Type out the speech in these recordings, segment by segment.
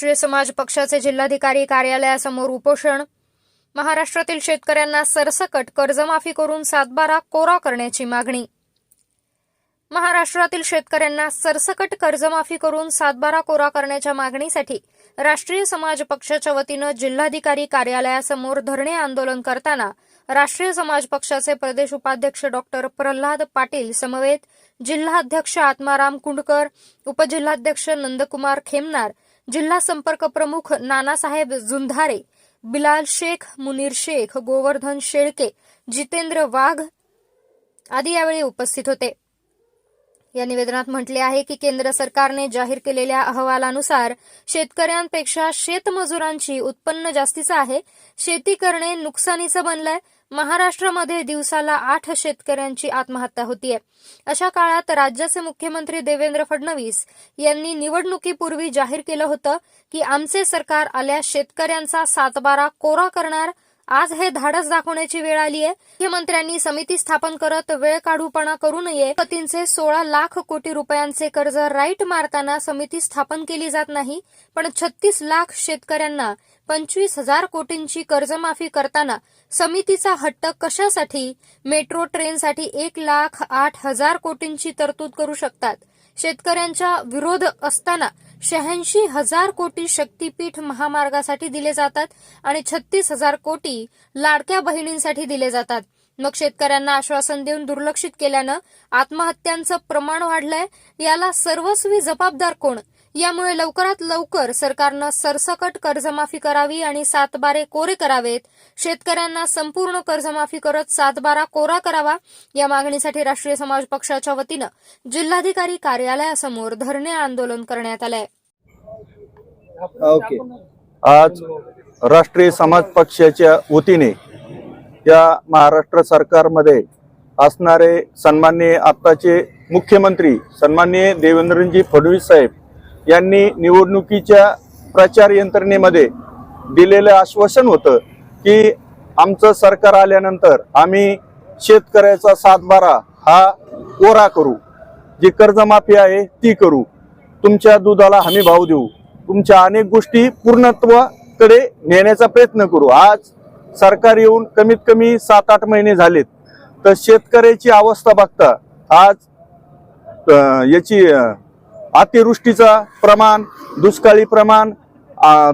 राष्ट्रीय समाज पक्षाचे जिल्हाधिकारी कार्यालयासमोर उपोषण. महाराष्ट्रातील शेतकऱ्यांना सरसकट कर्जमाफी करून सातबारा कोरा करण्याची मागणी. महाराष्ट्रातील शेतकऱ्यांना सरसकट कर्जमाफी करून सातबारा कोरा करण्याच्या मागणीसाठी राष्ट्रीय समाज पक्षाच्या वतीनं जिल्हाधिकारी कार्यालयासमोर धरणे आंदोलन करताना राष्ट्रीय समाज पक्षाचे प्रदेश उपाध्यक्ष डॉक्टर प्रल्हाद पाटील समवेत जिल्हाध्यक्ष आत्माराम कुंडकर उपजिल्हाध्यक्ष नंदकुमार खेमनार जिल्हा संपर्क प्रमुख नानासाहेब जुंधारे बिलाल शेख मुनीर शेख गोवर्धन शेळके जितेंद्र वाघ आदी यावेळी उपस्थित होते. या निवेदनात म्हटले आहे की केंद्र सरकारने जाहीर केलेल्या अहवालानुसार शेतकऱ्यांपेक्षा शेतमजुरांची उत्पन्न जास्तीचं आहे. शेती करणे नुकसानीचं बनलंय. महाराष्ट्रामध्ये दिवसाला आठ शेतकऱ्यांची आत्महत्या होतीये. अशा काळात राज्याचे मुख्यमंत्री देवेंद्र फडणवीस यांनी निवडणुकीपूर्वी जाहीर केलं होतं की आमचे सरकार आल्यास शेतकऱ्यांचा सातबारा कोरा करणार आज हे धाडस दाखवण्याची वेळ आली आहे मुख्यमंत्र्यांनी समिती स्थापन करत वेळ काढूपणा करू नये. पतींचे सोळा लाख कोटी रुपयांचे कर्ज राईट मारताना समिती स्थापन केली जात नाही पण छत्तीस लाख शेतकऱ्यांना पंचवीस हजार कोटींची कर्जमाफी करताना समितीचा हट्ट कशासाठी? मेट्रो ट्रेनसाठी एक लाख आठ हजार कोटींची तरतूद करू शकतात. शेतकऱ्यांच्या विरोध असताना शहाऐंशी हजार कोटी शक्तीपीठ महामार्गासाठी दिले जातात आणि छत्तीस हजार कोटी लाडक्या बहिणींसाठी दिले जातात. मग शेतकऱ्यांना आश्वासन देऊन दुर्लक्षित केल्यानं आत्महत्यांचं प्रमाण वाढलंय. याला सर्वस्वी जबाबदार कोण? यामुळे लवकरात लवकर सरकारनं सरसकट कर्जमाफी करावी आणि सातबारे कोरे करावेत. शेतकऱ्यांना संपूर्ण कर्जमाफी करत सातबारा कोरा करावा या मागणीसाठी राष्ट्रीय समाज पक्षाच्या वतीनं जिल्हाधिकारी कार्यालयासमोर धरणे आंदोलन करण्यात आलंय. ओके. आज राष्ट्रीय समाज पक्षाच्या वतीने या महाराष्ट्र सरकारमध्ये असणारे सन्माननीय आत्ताचे मुख्यमंत्री सन्माननीय देवेंद्रजी फडणवीस साहेब यांनी निवडणुकीच्या प्रचार यंत्रणेमध्ये दिलेलं आश्वासन होतं की आमचं सरकार आल्यानंतर आम्ही शेतकऱ्याचा सातबारा हा कोरा करू. जी कर्जमाफी आहे ती करू. तुमच्या दुधाला हमी भाव देऊ. तुमच्या अनेक गोष्टी पूर्णत्वाकडे नेण्याचा प्रयत्न करू. आज सरकार येऊन कमीत कमी सात आठ महिने झालेत. तर शेतकऱ्याची अवस्था बघता आज याची अतिवृष्टीचा प्रमाण दुष्काळी प्रमाण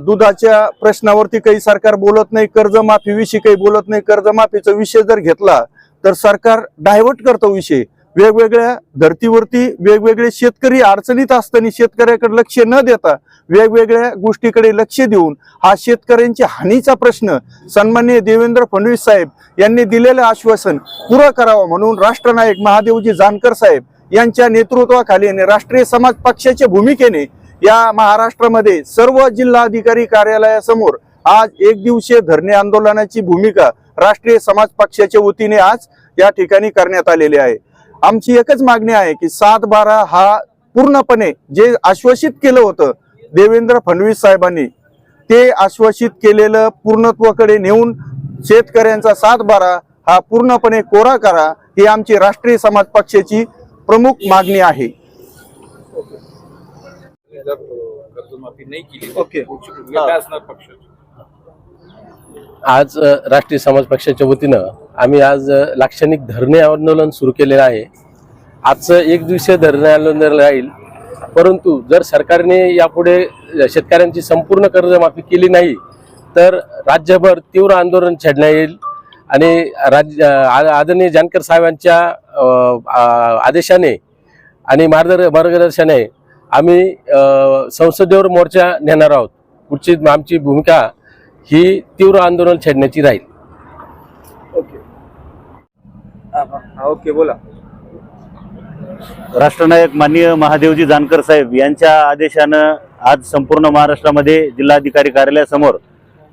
दुधाच्या प्रश्नावरती काही सरकार बोलत नाही कर्जमाफीविषयी काही बोलत नाही कर्जमाफीचा विषय जर घेतला तर सरकार डायव्हर्ट करतो विषय. वेगवेगळ्या धर्तीवरती वेगवेगळे शेतकरी अडचणीत असताना शेतकऱ्याकडे लक्ष न देता वेगवेगळ्या गोष्टीकडे लक्ष देऊन हा शेतकऱ्यांच्या हानीचा प्रश्न सन्मान्य देवेंद्र फडणवीस साहेब यांनी दिलेलं आश्वासन पुरं करावं म्हणून राष्ट्रनायक महादेवजी जानकर साहेब यांच्या नेतृत्वाखाली आणि राष्ट्रीय समाज पक्षाच्या भूमिकेने या महाराष्ट्रामध्ये सर्व जिल्हाधिकारी कार्यालयासमोर आज एक दिवसीय धरणे आंदोलनाची भूमिका राष्ट्रीय समाज पक्षाच्या वतीने आज या ठिकाणी करण्यात आलेली आहे. आमची एकच मागणी आहे की सात बारा हा पूर्णपणे जे आश्वासित केलं होतं देवेंद्र फडणवीस साहेबांनी ते आश्वासित केलेलं पूर्णत्वाकडे नेऊन शेतकऱ्यांचा सात बारा हा पूर्णपणे कोरा करा ही आमची राष्ट्रीय समाज पक्षाची प्रमुख मागणी आहे. आज राष्ट्रीय समाज पक्षाच्या वतीनं आम्ही आज लाक्षणिक धरणे आंदोलन सुरू केलेलं आहे. आजचं एक दिवसीय धरणे आंदोलन राहील. परंतु जर सरकारने यापुढे शेतकऱ्यांची संपूर्ण कर्जमाफी केली नाही तर राज्यभर तीव्र आंदोलन छेडण्यात येईल. आणि राज्य आदरणीय जानकर साहेबांच्या आदेशाने आणि मार्गदर मार्गदर्शनाने आम्ही संसदेवर मोर्चा नेणार आहोत. पुढची आमची भूमिका ही तीव्र आंदोलन छेडण्याची राहील. ओके. ओके बोला. राष्ट्रनायक माननीय महादेवजी जानकर साहेब यांच्या आदेशानं आज संपूर्ण महाराष्ट्रामध्ये जिल्हाधिकारी कार्यालयासमोर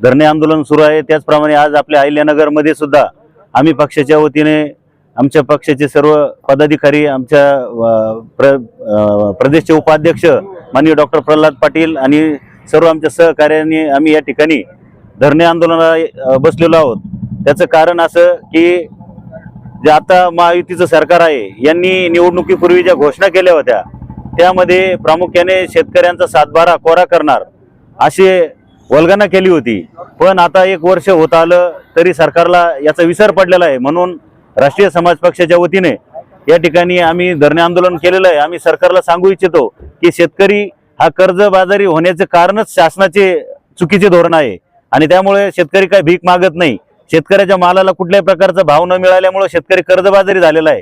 धरणे आंदोलन सुरू आहे. त्याचप्रमाणे आज आपल्या अहिल्यानगरमध्ये सुद्धा आम्ही पक्षाच्या वतीने आमच्या पक्षाचे सर्व पदाधिकारी आमच्या प्र प्रदेशचे उपाध्यक्ष माननीय डॉक्टर प्रल्हाद पाटील आणि सर्व आमच्या सहकार्याने आम्ही या ठिकाणी धरणे आंदोलनाला बसलेलो आहोत. त्याचं कारण असं की जे आता महायुतीचं सरकार आहे यांनी निवडणुकीपूर्वी ज्या घोषणा केल्या होत्या त्यामध्ये प्रामुख्याने शेतकऱ्यांचा सातबारा कोरा करणार असे वल्गना केली होती. पण आता एक वर्ष होत आलं तरी सरकारला याचा विसर पडलेला आहे. म्हणून राष्ट्रीय समाज पक्षाच्या वतीने या ठिकाणी आम्ही धरणे आंदोलन केलेलं आहे. आम्ही सरकारला सांगू इच्छितो की शेतकरी हा कर्जबाजारी होण्याचे कारणच शासनाचे चुकीचे धोरण आहे. आणि त्यामुळे शेतकरी काही भीक मागत नाही. शेतकऱ्याच्या मालाला कुठल्याही प्रकारचा भाव न मिळाल्यामुळे शेतकरी कर्जबाजारी झालेला आहे.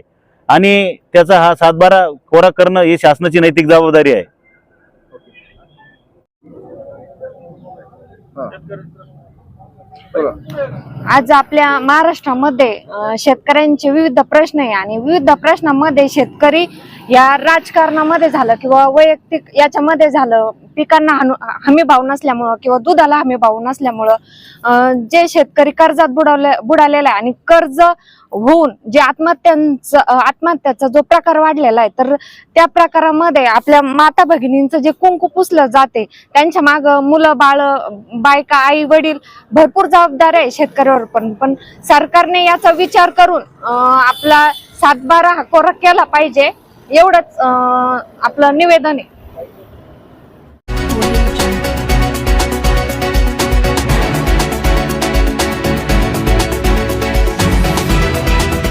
आणि त्याचा हा सातबारा कोरा करणं ही शासनाची नैतिक जबाबदारी आहे. आज आपल्या महाराष्ट्रामध्ये शेतकऱ्यांचे विविध प्रश्न आहे आणि विविध प्रश्नामध्ये शेतकरी या राजकारणामध्ये झालं किंवा वैयक्तिक याच्यामध्ये झालं. पिकांना हनु- हमी भाव नसल्यामुळं किंवा दुधाला हमी भाव नसल्यामुळं जे शेतकरी कर्जात बुडवले बुडालेला आहे आणि कर्ज होऊन जे आत्महत्यांचं आत्महत्याचा जो प्रकार वाढलेला आहे तर त्या प्रकारामध्ये आपल्या माता भगिनींचं जे कुंकू पुसलं जाते त्यांच्या माग मुलं बाळ बायका आई वडील भरपूर जबाबदार आहे शेतकऱ्यावर पण. पण सरकारने याचा विचार करून आपला सातबारा हा कोरा केला पाहिजे एवढंच आपलं निवेदन आहे.